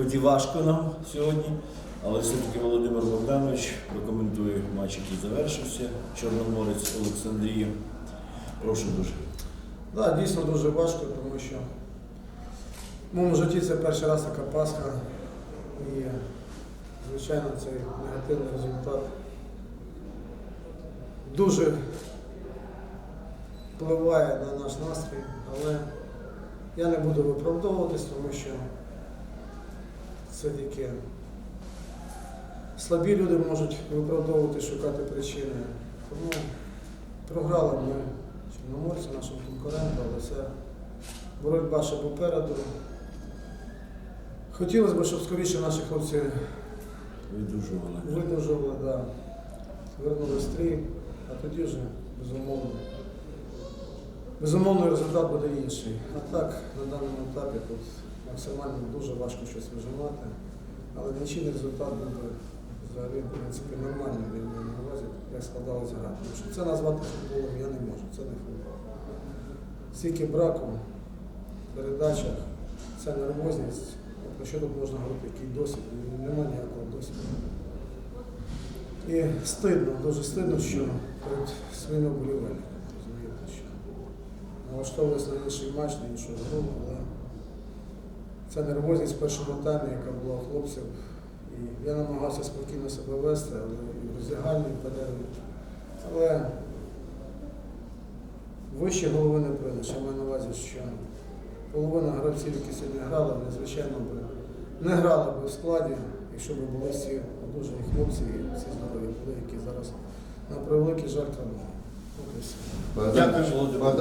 хоч і важко нам сьогодні, але все-таки Володимир Богданович прокоментує матч, який завершився. Чорноморець Олександрія. Прошу дуже. Так, да, дійсно дуже важко, тому що в моєму житті це перший раз така Пасха. І, звичайно, цей негативний результат дуже впливає на наш настрій, але я не буду виправдовуватись, тому що це тільки слабі люди можуть виправдовувати, шукати причини. Тому програли ми чорноморцю, нашому конкуренту, але це боротьба ще попереду. Хотілося б, щоб скоріше наші хлопці Видужували. видужували, да, вернули стрій, а тоді вже безумовно. Безумовно, результат буде інший. А так, на даному етапі тут максимально дуже важко щось вижимати, але нічийний результат буде взагалі, в принципі, нормальним я маю на увазі, як складалася гра. Тому що це назвати футболом я не можу, це не футбол. Стільки браку в передачах, це нервозність. Про що тут можна говорити, який досвід? Нема ніякого досвіду. І стидно, дуже стидно, що перед своїми болівельниками, розумієте, що налаштовувалися на інший матч, на іншу гру, але ця нервозність в першому таймі, яка була у хлопців, і я намагався спокійно себе вести, але і в роздягальні перерві. Але вище голови не прийдеш. Я маю на увазі, що половина гравців, які сьогодні грали, вони, звичайно, не грали б в складі, якщо б були всі одужані хлопці і всі здорові були, які зараз на превеликий жаль травмовані. Дякую, Володимир.